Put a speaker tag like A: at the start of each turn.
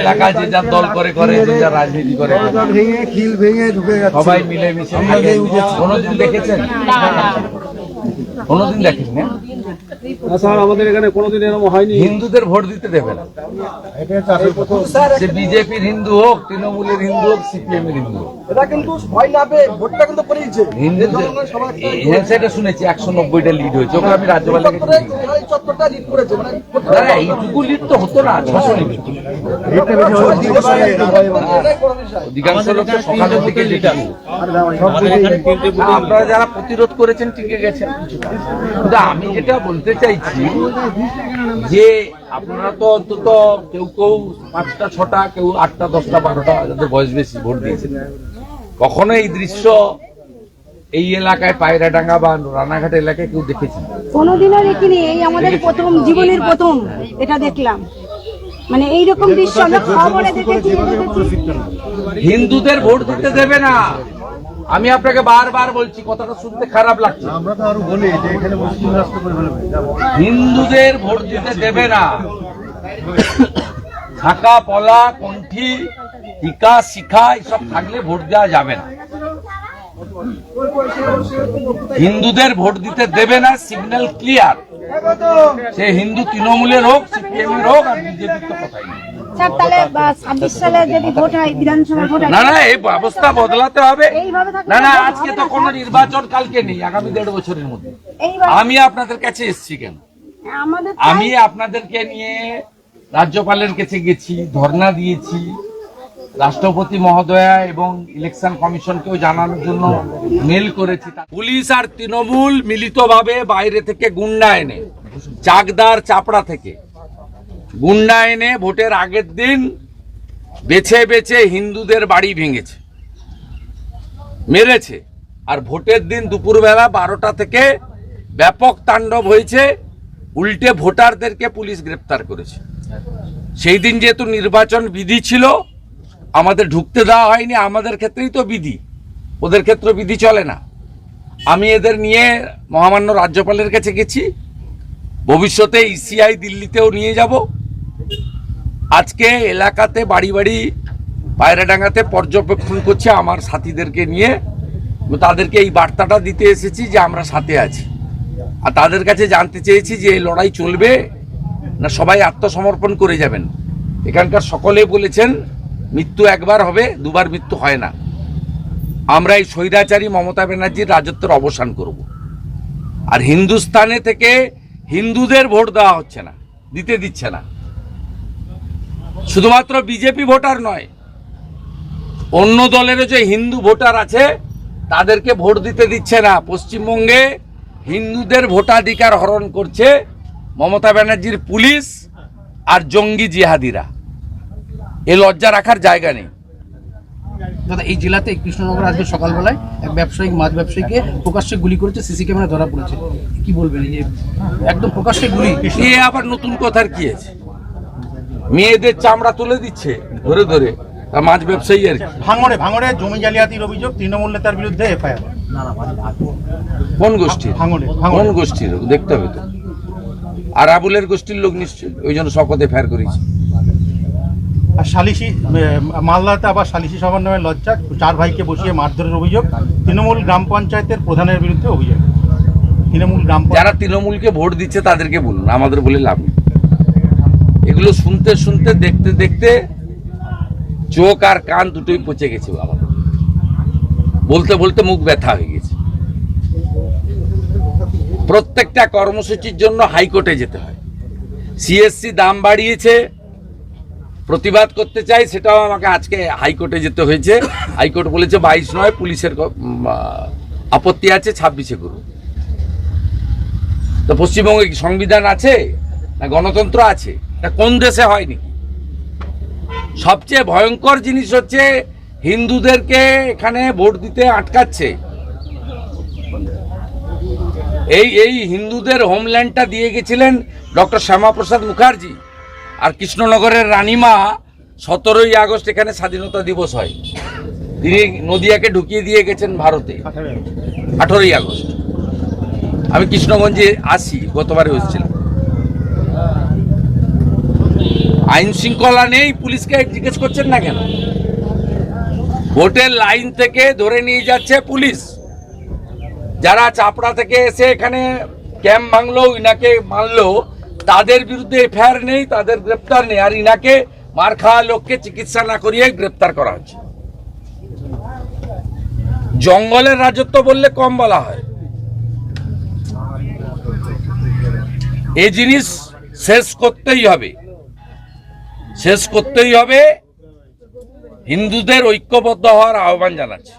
A: এলাকা যে যার দল করে করে যে যার রাজনীতি করে করে।
B: ভেঙে খিল ভেঙে ঢুকে
A: সবাই মিলে মিশে কোনোদিন দেখেছেন? কোনোদিন দেখেন না
C: না স্যার আমাদের এখানে কোনোদিন এরকম হয়নি।
A: হিন্দুদের ভোট দিতে দেবে না। সে বিজেপির হিন্দু হোক তৃণমূলের হিন্দু হোক সিপিএম এর হিন্দু হোক।
B: এটা কিন্তু ভয় না পেয়ে ভোটটা কিন্তু পড়েছে
A: হিন্দুদের হ্যাঁ সেটা শুনেছি একশো নব্বইটা লিড হয়েছে। ওকে আমি।
B: চত্বরটা লিড করেছে। মানে
A: না, না, এইটুকু লিড তো হতো না ছশো লিড অধিকাংশ সকালের দিকে লিড আপনারা যারা প্রতিরোধ করেছেন টিকে গেছেন কিন্তু আমি যেটা বলতে চাইছি যে আপনারা তো অন্তত কেউ কেউ পাঁচটা ছটা কেউ আটটা দশটা বারোটা যাদের বয়স বেশি ভোট দিয়েছেন কখনো এই দৃশ্য এই এলাকায় পায়রাডাঙ্গা বা রানাঘাট এলাকায় কেউ দেখেছেন
D: কোনোদিনও দেখিনি এই আমাদের প্রথম জীবনের প্রথম এটা দেখলাম। মানে এইরকম দৃশ্য আমরা খবরে দেখেছি
A: হিন্দুদের ভোট দিতে দেবে না। আমি আপনাকে বারবার বলছি কথাটা শুনতে খারাপ লাগছে।
B: আমরা তো আরও বলি যে এখানে মুসলিম রাষ্ট্র
A: হিন্দুদের ভোট দিতে দেবে না। থাকা পলা কণ্ঠি টিকা শিখা এসব থাকলে ভোট দেওয়া যাবে না। হিন্দুদের ভোট দিতে দেবে না সিগন্যাল ক্লিয়ার সে হিন্দু তৃণমূলের হোক সিপিএম এর হোক আর বিজেপির তো কথাই না না এই ব্যবস্থা বদলাতে হবে। না না আজকে তো কোনো নির্বাচন কালকে নেই আগামী দেড় বছরের মধ্যে। আমি আপনাদের কাছে এসেছি কেন? আমি আপনাদেরকে নিয়ে রাজ্যপালের কাছে গেছি ধর্ণা দিয়েছি রাষ্ট্রপতি মহোদয়া এবং ইলেকশন কমিশনকেও জানানোর জন্য মেল করেছি। পুলিশ আর তৃণমূল মিলিতভাবে বাইরে থেকে গুন্ডা এনে, চাকদার চাপড়া থেকে। গুন্ডা এনে ভোটের আগের দিন বেছে বেছে হিন্দুদের বাড়ি ভেঙেছে, মেরেছে। আর ভোটের দিন দুপুরবেলা বারোটা থেকে ব্যাপক তাণ্ডব হয়েছে, উল্টে ভোটারদেরকে পুলিশ গ্রেপ্তার করেছে। সেই দিন যেহেতু নির্বাচন বিধি ছিল আমাদের ঢুকতে দেওয়া হয়নি, আমাদের ক্ষেত্রেই তো বিধি। ওদের ক্ষেত্রে বিধি চলে না। আমি এদের নিয়ে মহামান্য রাজ্যপালের কাছে গেছি। ভবিষ্যতে ইসিআই দিল্লিতেও নিয়ে যাব। আজকে এলাকাতে বাড়ি বাড়ি পায়রাডাঙ্গাতে পর্যবেক্ষণ করছে আমার সাথীদেরকে নিয়ে। তাদেরকে এই বার্তাটা দিতে এসেছি যে আমরা সাথে আছি। আর তাদের কাছে জানতে চেয়েছি যে এই লড়াই চলবে না সবাই আত্মসমর্পণ করে যাবেন। এখানকার সকলে বলেছেন মৃত্যু একবার হবে, দুবার মৃত্যু হয় না। আমরা এই স্বৈরাচারী মমতা ব্যানার্জির রাজত্বের অবসান করব। আর হিন্দুস্তানে থেকে হিন্দুদের ভোট দেওয়া হচ্ছে না, দিতে দিচ্ছে না। শুধুমাত্র বিজেপি ভোটার নয়, অন্য দলেরও যে হিন্দু ভোটার আছে, তাদেরকে ভোট দিতে দিচ্ছে না। পশ্চিমবঙ্গে হিন্দুদের ভোটাধিকার হরণ করছে মমতা ব্যানার্জির পুলিশ আর জঙ্গি জিহাদিরা। এ লজ্জা রাখার জায়গা নেই।
E: দাদা এই জেলাতে কৃষ্ণনগর আজকে সকালবেলায় এক ব্যবসায়িক মাছ ব্যবসায়ীকে প্রকাশ্যে গুলি করেছে সিসি ক্যামেরা ধরা পড়েছে। কি বলবেন এই যে? একদম প্রকাশ্যে গুলি?
A: এ আবার নতুন কথার কি আছে? মেয়েদের চামড়া তুলে দিচ্ছে ধরে ধরে মাছ ব্যবসায়ী আর কি।
F: ভাঙড়ে ভাঙড়ে জমি জালিয়াতির অভিযোগ তৃণমূল নেতার বিরুদ্ধে এফআইআর।
A: কোন গোষ্ঠীর?
F: ভাঙড়ে
A: কোন গোষ্ঠীর? দেখতে হবে তো। আর আবুলের গোষ্ঠীর লোক নিশ্চয়ই ওই জন্য শপথে ফের করেছি।
F: আর সালিসি মালদাতে আবার সালিসি সভার নামে লজ্জা, চার ভাইকে বসিয়ে মারধরের অভিযোগ, তৃণমূল গ্রাম পঞ্চায়েতের প্রধানের বিরুদ্ধে অভিযোগ। তৃণমূল গ্রাম
A: যারা তৃণমূলকে ভোট দিচ্ছে তাদেরকে বলুন, আমাদের বলে লাভ এগুলো শুনতে শুনতে, দেখতে দেখতে চোখ আর কান দুটোই পচে গেছে বাবা। বলতে বলতে মুখ ব্যথা হয়ে গেছে। প্রত্যেকটা কর্মসূচির জন্য হাইকোর্টে যেতে হয়। সিএসসি দাম বাড়িয়েছে প্রতিবাদ করতে চাই, সেটাও আমাকে আজকে হাইকোর্টে যেতে হয়েছে। হাইকোর্ট বলেছে বাইশ নয়, পুলিশের আপত্তি আছে, ছাব্বিশে করুন। তো পশ্চিমবঙ্গে কি সংবিধান আছে, না গণতন্ত্র আছে? এটা কোন দেশে হয়নি সবচেয়ে ভয়ঙ্কর জিনিস হচ্ছে, হিন্দুদেরকে এখানে ভোট দিতে আটকাচ্ছে। এই এই হিন্দুদের হোমল্যান্ডটা দিয়ে গেছিলেন ডক্টর শ্যামাপ্রসাদ মুখার্জি। আর কৃষ্ণনগরের রানীমা সতেরোই আগস্ট এখানে স্বাধীনতা দিবস হয়। তিনি নদিয়াকে ঢুকিয়ে দিয়ে গেছেন ভারতে। আঠেরোই আগস্ট। আমি কৃষ্ণগঞ্জে আসি, গতবারে এসেছিলাম। আইন শৃঙ্খলা নেই, পুলিশকে জিজ্ঞেস করছেন না কেন? ভোটের লাইন থেকে ধরে নিয়ে যাচ্ছে পুলিশ। যারা চাপড়া থেকে এসে এখানে ক্যাম্প ভাঙলো, ইনাকে মারলো তাদের বিরুদ্ধে এফআইআর নেই, তাদের গ্রেপ্তার নেই। আর ইনাকে মার খাওয়া লোককে চিকিৎসা না করিয়ে গ্রেপ্তার করা হচ্ছে। জঙ্গলের রাজত্ব বললে কম বলা হয়। এই জিনিস শেষ করতেই হবে। শেষ করতেই হবে। হিন্দুদের ঐক্যবদ্ধ হওয়ার আহ্বান জানাচ্ছি।